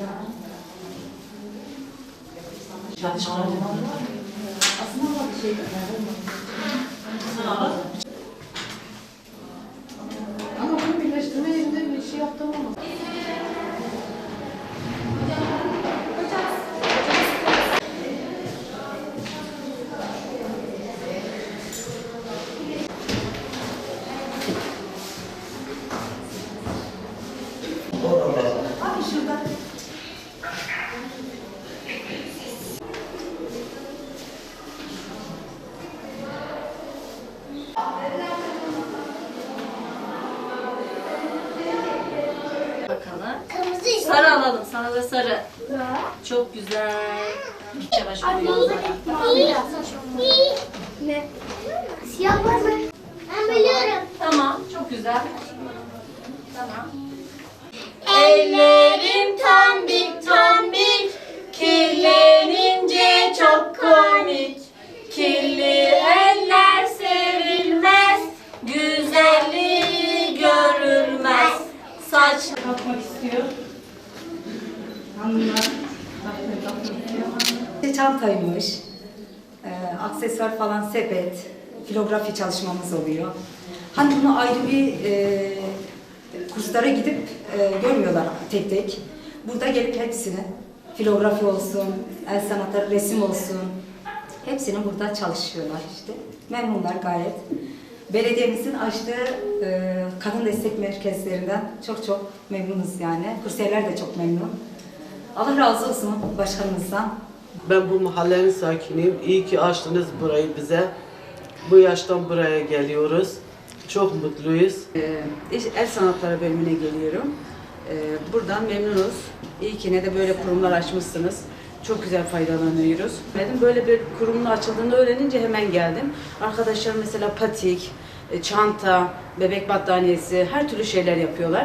var. Ama bunu birleştirme yerinde bir şey yaptım ama. Bakalım. Sarı alalım. Sana da sarı. Çok güzel. Yavaş. Ne? Siyah var mı? Ben biliyorum. Tamam. Çok güzel. Tamam. Ellerim tombik tombik Kirlenince çok komik Kirli eller sevilmez Güzelliği görülmez Saç Kalkmak istiyor Çantaymış, e, aksesuar falan sepet, filografi çalışmamız oluyor. Hani bunu ayrı bir e, kurslara gidip e, görmüyorlar tek tek. Burada gelip hepsini, filografi olsun, el sanatları, resim olsun, hepsini burada çalışıyorlar işte. Memnunlar gayet. Belediyemizin açtığı e, kadın destek merkezlerinden çok çok memnunuz yani. Kursiyerler de çok memnun. Allah razı olsun başkanımızdan. Ben bu mahallenin sakiniyim. İyi ki açtınız burayı bize. Bu yaştan buraya geliyoruz. Çok mutluyuz. Ee, iş- El sanatları bölümüne geliyorum. Ee, Buradan memnunuz. İyi ki ne de böyle kurumlar açmışsınız. Çok güzel faydalanıyoruz. Benim böyle bir kurumun açıldığını öğrenince hemen geldim. Arkadaşlarım mesela patik, e, çanta, bebek battaniyesi her türlü şeyler yapıyorlar.